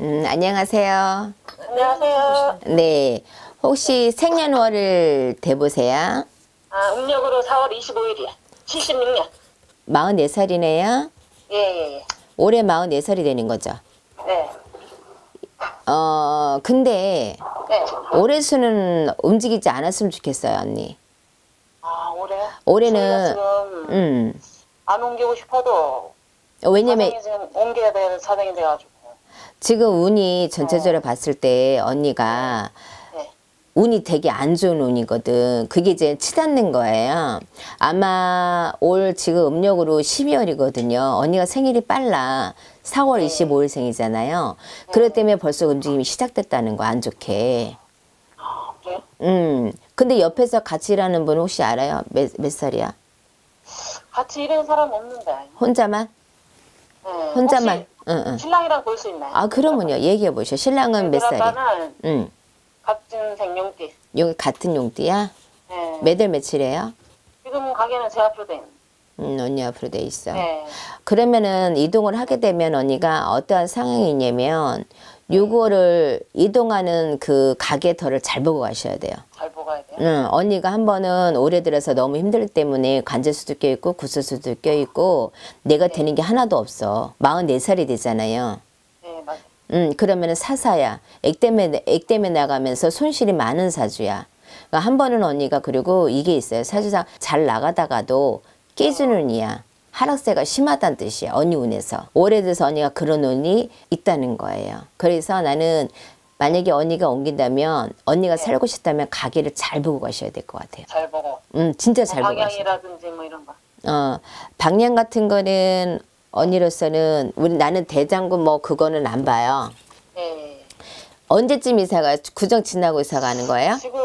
음, 안녕하세요. 안녕하세요. 네. 혹시 생년월일 대보세요? 아, 음력으로 4월 25일이야. 76년. 44살이네요. 예, 예, 예. 올해 44살이 되는 거죠. 네. 어, 근데 네. 올해 수는 움직이지 않았으면 좋겠어요, 언니. 아, 올해? 올해는, 음. 안 옮기고 싶어도 왜냐면 사정이 지금 옮겨야 될 사정이 돼가지고. 지금 운이 전체적으로 봤을 때 언니가 네. 운이 되게 안 좋은 운이거든. 그게 이제 치닫는 거예요. 아마 올 지금 음력으로 12월이거든요. 언니가 생일이 빨라. 4월 25일 생이잖아요. 그렇기 때문에 벌써 움직임이 시작됐다는 거, 안 좋게. 음. 근데 옆에서 같이 일하는 분 혹시 알아요? 몇, 몇 살이야? 같이 일하는 사람 없는데. 혼자만? 네. 혼자만? 응, 응. 신랑이랑 볼수 있나요? 아, 그러면요. 얘기해 보셔. 신랑은 몇 살이야? 아빠는 응. 같은 생용띠. 여기 같은 용띠야? 네. 몇월 며칠이에요? 지금 가게는 제 앞으로 돼 있는. 음, 언니 앞으로 돼 있어. 네. 그러면은 이동을 하게 되면 언니가 어떠한 상황이 있냐면 요거를 이동하는 그 가게터를 잘 보고 가셔야 돼요. 잘 가야 돼요. 응, 언니가 한 번은 올해 들어서 너무 힘들기 때문에 관제수도 껴있고 구설수도 껴있고 내가 되는 게 하나도 없어. 44살이 되잖아요. 네, 맞아요. 음, 그러면 은 사사야. 액땜에, 액땜에 나가면서 손실이 많은 사주야. 그러니까 한 번은 언니가 그리고 이게 있어요. 사주상 잘 나가다가도 깨지는 이야. 하락세가 심하다는 뜻이야. 언니 운에서. 들어서 언니가 그런 운이 있다는 거예요. 그래서 나는 만약에 언니가 옮긴다면 언니가 살고 싶다면 가게를 잘 보고 가셔야 될 것 같아요. 잘 보고. 음, 진짜 잘 뭐 보고 가셔야 방향이라든지 뭐 이런 거. 어, 방향 같은 거는 언니로서는 우리 나는 대장군 뭐 그거는 안 봐요. 네. 언제쯤 이사가 구정 지나고 이사 가는 거예요? 지금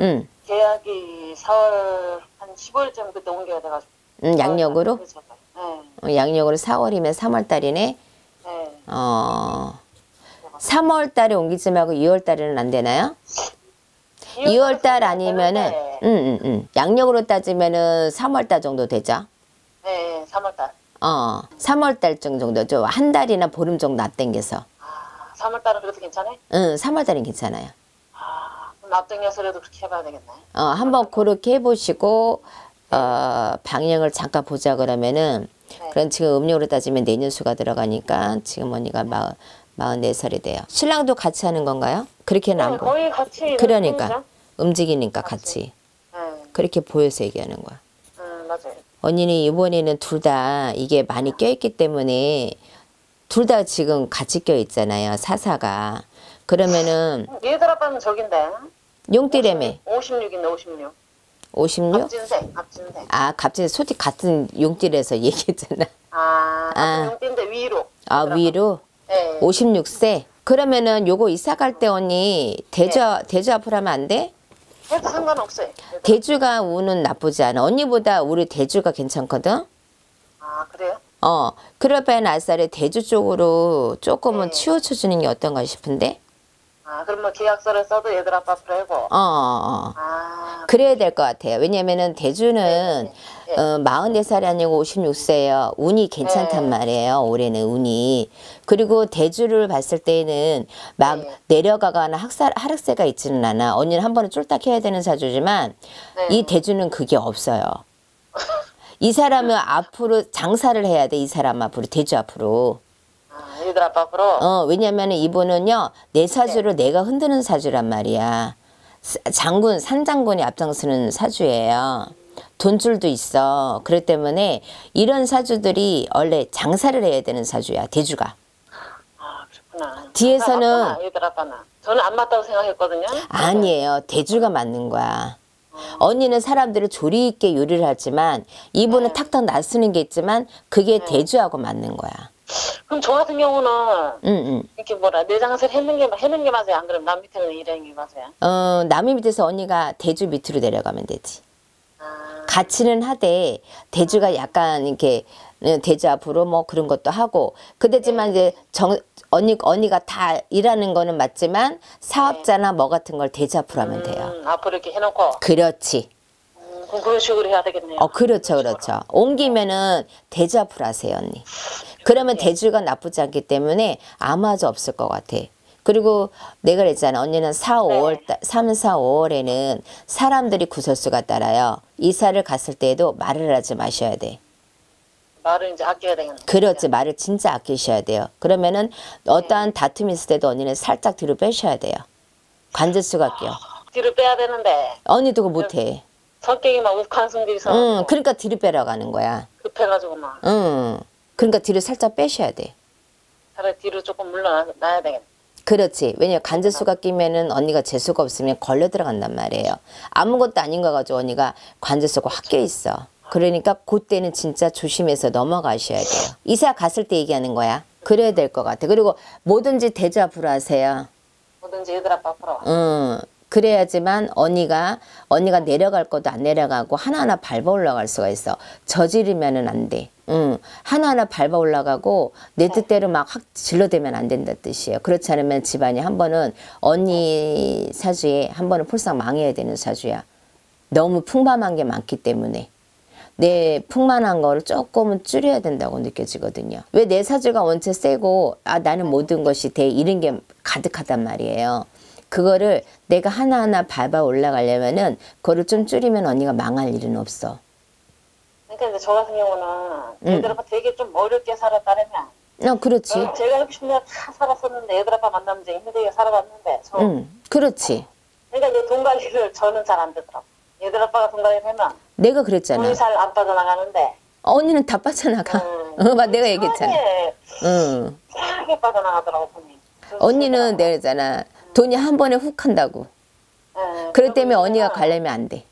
응. 계약이 4월 한 15일쯤 그때 옮겨야 돼가지고. 응, 양력으로? 그래서, 네. 어, 양력으로 4월이면 3월 달이네. 네. 어. 3월 달에 옮기지 말고 2월 달에는 안 되나요? 2월 달 아니면은 음, 음, 음. 양력으로 따지면은 3월 달 정도 되죠? 네, 3월 달. 어, 3월 달쯤 정도 좀한 달이나 보름 정도 앞당겨서. 아, 3월 달은 그래도 괜찮아? 응, 3월 달은 괜찮아요. 아, 앞당겨서라도 그렇게 해봐야 되겠네. 어, 한번 그렇게 해보시고 어, 방향을 잠깐 보자 그러면은 네. 그런 지금 음력으로 따지면 내년 수가 들어가니까 지금 언니가 막 44살이 돼요. 신랑도 같이 하는 건가요? 그렇게는 안 네, 거의 같이 그러니까 혼자? 움직이니까 같이. 같이. 네. 그렇게 보여서 얘기하는 거야. 음, 맞아요. 언니는 이번에는 둘 다 이게 많이 네. 껴있기 때문에 둘 다 지금 같이 껴있잖아요. 사사가. 그러면은 음, 얘들 아빠는 저긴데. 용띠래매 56인데 56. 56? 갑진세, 갑진세. 아, 갑진세. 솔직히 같은 용띠래서 얘기했잖아. 아, 아. 용띠인데 위로. 아, 위로? 네. 56세. 그러면은 요거 이사 갈 때 언니 대주 대주 앞으로 하면 안 돼? 해도 상관없어요. 얘들. 대주가 운은 나쁘지 않아. 언니보다 우리 대주가 괜찮거든. 아, 그래요? 어, 그럴 바엔 알살에 대주 쪽으로 조금은 네. 치우쳐 주는 게 어떤가 싶은데. 아, 그럼 뭐 계약서를 써도 얘들 아빠 풀고. 어, 어, 어. 아, 그래야 될 것 같아요. 왜냐면은 대주는 네. 어, 44살이 아니고 56세예요. 운이 괜찮단 네. 말이에요. 올해는 운이. 그리고 대주를 봤을 때는 막 네. 내려가거나 학살, 하락세가 있지는 않아. 언니는 한 번은 쫄딱 해야 되는 사주지만 네. 이 대주는 그게 없어요. 이 사람은 앞으로 장사를 해야 돼. 이 사람 앞으로 대주 앞으로. 아, 아빠 앞으로. 어, 왜냐면 이분은요, 내 사주를 내가 흔드는 사주란 말이야. 스- 장군, 산장군이 앞장서는 사주예요. 돈줄도 있어. 그렇기 때문에 이런 사주들이 원래 장사를 해야 되는 사주야, 대주가. 아, 그렇구나. 뒤에서는- 아, 맞구나, 얘들 아빠는. 저는 안 맞다고 생각했거든요. 아니에요. 대주가 맞는 거야. 언니는 사람들을 조리 있게 요리를 하지만 이분은 탁탁 낯쓰는 게 있지만 그게 대주하고 맞는 거야. 그럼 저 같은 경우는 응, 응. 이렇게 뭐라 내 장사를 했는 게 해는 게 맞아요. 안 그러면 남 밑에는 게 맞아요. 어, 남의 밑에서 언니가 대주 밑으로 내려가면 되지. 아, 같이는 하되 대주가 약간 이렇게 어, 대주 앞으로 뭐 그런 것도 하고 그렇지만 이제 정 언니 언니가 다 일하는 거는 맞지만 사업자나 뭐 같은 걸 대주 앞으로 하면 돼요. 음, 앞으로 이렇게 해놓고. 그렇지. 음, 그럼 그런 식으로 해야 되겠네요. 어, 그렇죠, 그렇죠. 옮기면은 대주 앞으로 하세요, 언니. 그러면 대주가 나쁘지 않기 때문에 아마도 없을 것 같아. 그리고 내가 그랬잖아. 언니는 4, 5월, 달, 3, 4, 5월에는 사람들이 구설수가 따라요. 이사를 갔을 때에도 말을 하지 마셔야 돼. 말을 이제 아껴야 되겠네. 그렇지. 말을 진짜 아끼셔야 돼요. 그러면은 어떠한 다툼이 있을 때도 언니는 살짝 뒤로 빼셔야 돼요. 관제수가 껴. 뒤를 빼야 되는데 언니도 그거 못해. 성격이 막 욱한 성질이 있어. 응, 그러니까 뒤로 빼라고 하는 거야. 급해가지고 막 응. 그러니까 뒤로 살짝 빼셔야 돼. 차라리 뒤로 조금 물러나야 되겠네. 그렇지. 왜냐 관제수가 끼면은 언니가 재수가 없으면 걸려 들어간단 말이에요. 아무것도 아닌 거 가지고 언니가 관제수가 확 껴 있어. 그러니까 그때는 진짜 조심해서 넘어가셔야 돼요. 이사 갔을 때 얘기하는 거야. 그래야 될 것 같아. 그리고 뭐든지 앞으로 하세요. 뭐든지 얘들 아빠 앞으로 와. 응. 그래야지만 언니가 언니가 내려갈 것도 안 내려가고 하나하나 밟아 올라갈 수가 있어. 저지르면은 안 돼. 응. 하나하나 밟아 올라가고 내 뜻대로 막 확 질러대면 안 된다 뜻이에요. 그렇지 않으면 집안이 한 번은 언니 사주에 한 번은 폴싹 망해야 되는 사주야. 너무 풍만한 게 많기 때문에. 내 풍만한 거를 조금은 줄여야 된다고 느껴지거든요. 왜 내 사주가 원체 세고 아 나는 모든 것이 돼 이런 게 가득하단 말이에요. 그거를 내가 하나하나 밟아 올라가려면은 그거를 좀 줄이면 언니가 망할 일은 없어. 그러니까 이제 저 같은 경우는 음. 얘들 아빠 되게 좀 어렵게 살았다면 어, 그렇지. 어, 제가 60년 다 살았었는데 얘들 아빠 만나면 이제 힘들게 살아봤는데 저 응, 그렇지. 그러니까 이제 돈 관리를 저는 잘 안 되더라고. 얘들 아빠가 돈 관리를 하면 내가 그랬잖아. 돈이 잘 안 빠져나가는데 언니는 다 빠져나가. 음, 어, 맞 내가 얘기했잖아. 응. 싸게 빠져나가더라고 돈이. 언니는 내가 그랬잖아. 돈이 한 번에 훅 한다고. 예, 그렇기 때문에 언니가 가려면 안 돼.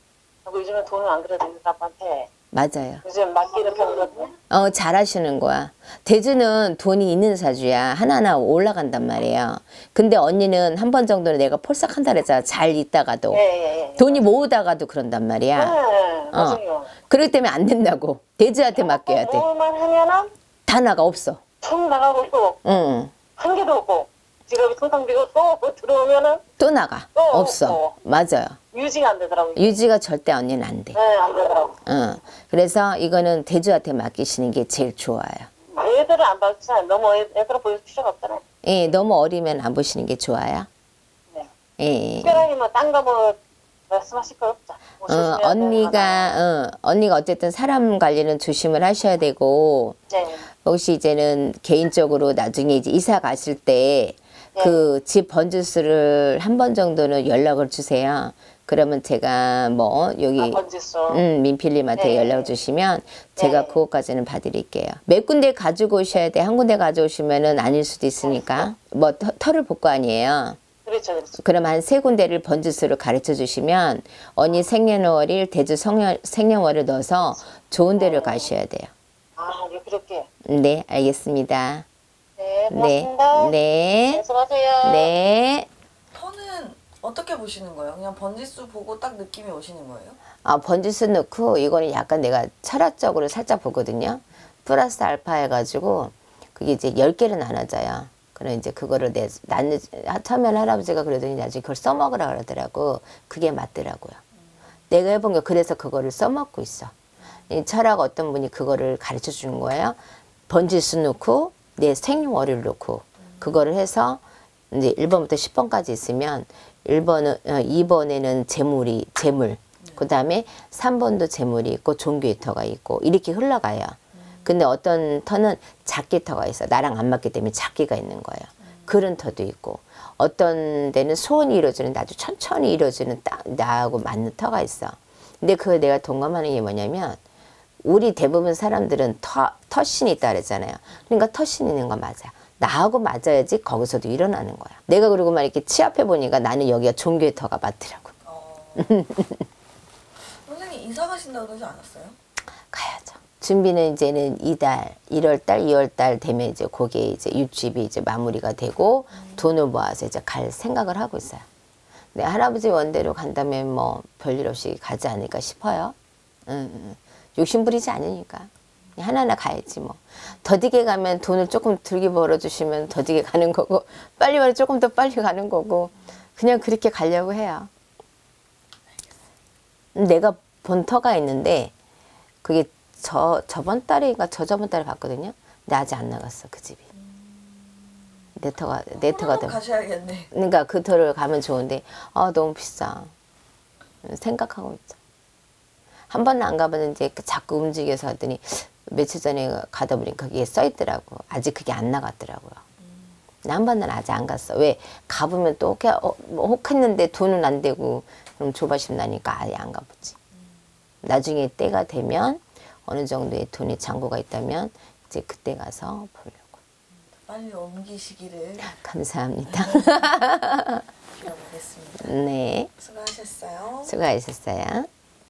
요즘에 돈을 안 그래도 얘들 아빠한테 맞아요. 요즘 맡기는 편이거든요. 어, 잘하시는 거야. 대주는 돈이 있는 사주야. 하나하나 올라간단 말이에요. 근데 언니는 한 번 정도는 내가 폴싹한다 그랬잖아. 잘 있다가도. 예, 예, 예. 돈이 모으다가도 그런단 말이야. 네, 맞아요. 그렇기 때문에 안 된다고. 대주한테 맡겨야 돼. 모을만 하면은 다 나가 없어. 총 나가고 또 응. 한 개도 없고 지갑이 텅텅 비고 또뭐 들어오면은 또 나가. 또 없어. 없고. 맞아요. 유지가 안 되더라고요. 유지가 절대 언니는 안 돼. 네, 안 되더라고. 응. 그래서 이거는 대주한테 맡기시는 게 제일 좋아요. 애들을 안 봐주잖아요. 너무 애, 애들을 보일 필요가 없잖아요. 예, 너무 어리면 안 보시는 게 좋아요. 네. 예. 특별하게 뭐 딴거 뭐 말씀하실 거 없죠. 뭐 어. 언니가, 어, 언니가 어쨌든 사람 관리는 조심을 하셔야 되고, 네. 혹시 이제는 개인적으로 나중에 이제 이사 가실 때, 네. 그집 번지수를 한 번 정도는 연락을 주세요. 그러면 제가 뭐, 여기, 아. 음, 민필님한테 네. 연락 주시면 제가 네. 그것까지는 봐드릴게요. 몇 군데 가지고 오셔야 돼. 한 군데 가져오시면은 아닐 수도 있으니까. 뭐, 터, 털을 볼거 아니에요. 그렇죠, 그렇죠. 그럼 한 세 군데를 번지수를 가르쳐 주시면 언니 생년월일 대주 성년, 생년월을 넣어서 좋은 데를 가셔야 돼요. 아, 예, 그렇게. 네, 알겠습니다. 네, 네, 고맙습니다. 네, 수고하세요. 네. 어떻게 보시는 거예요? 그냥 번지수 보고 딱 느낌이 오시는 거예요? 아, 번지수 넣고 이거는 약간 내가 철학적으로 살짝 보거든요. 플러스 알파 해가지고 그게 이제 열 개를 나눠져요. 그럼 이제 그거를 내 나는 처음엔 할아버지가 그러더니 나중에 그걸 써먹으라 그러더라고. 그게 맞더라고요. 내가 해본 게 그래서 그거를 써먹고 있어. 이 철학 어떤 분이 그거를 가르쳐 주는 거예요. 번지수 넣고 내 생년월일 넣고 그거를 해서 이제 1번부터 10번까지 있으면 1번은 어, 2번에는 재물이 재물 그 다음에 3번도 재물이 있고 종교의 터가 있고 이렇게 흘러가요. 근데 어떤 터는 작게 터가 있어. 나랑 안 맞기 때문에 작게가 있는 거예요. 그런 터도 있고 어떤 데는 소원이 이루어지는 아주 천천히 이루어지는 딱 나하고 맞는 터가 있어. 근데 그거 내가 동감하는 게 뭐냐면 우리 대부분 사람들은 터, 터신이 있다 그랬잖아요. 그러니까 터신 있는 거 맞아. 나하고 맞아야지 거기서도 일어나는 거야. 내가 그리고 막 이렇게 치압해 보니까 나는 여기가 종교의 터가 맞더라고. 어... 선생님 이사 가신다고 그러지 않았어요? 가야죠. 준비는 이제는 이달, 1월달, 2월달 되면 이제 거기에 이제 육집이 이제 마무리가 되고 돈을 모아서 이제 갈 생각을 하고 있어요. 네, 할아버지 원대로 간다면 뭐 별일 없이 가지 않을까 싶어요. 응, 응. 욕심 부리지 않으니까. 하나하나 가야지 뭐. 더디게 가면 돈을 조금 들게 벌어주시면 더디게 가는 거고 빨리 가면 조금 더 빨리 가는 거고 그냥 그렇게 가려고 해요. 내가 본터가 있는데 그게 저 저번 달인가 저저번 달에 봤거든요. 근데 아직 안 나갔어 그 집이. 네터가 네터가 돼. 가셔야겠네. 그러니까 그 터를 가면 좋은데 아 너무 비싸. 생각하고 있죠. 한 번은 안 가봤는데 그 자꾸 움직여서 하더니 며칠 전에 가다 보니까 그게 써 있더라고. 아직 그게 안 나갔더라고요. 번은 아직 안 갔어. 왜 가보면 또 혹, 어, 뭐 혹했는데 돈은 안 되고 그럼 조바심 나니까 아예 안 가보지. 나중에 때가 되면 어느 정도의 돈이 잔고가 있다면 이제 그때 가서 보려고. 빨리 옮기시기를 감사합니다. 빌어보겠습니다. 네, 수고하셨어요. 수고하셨어요.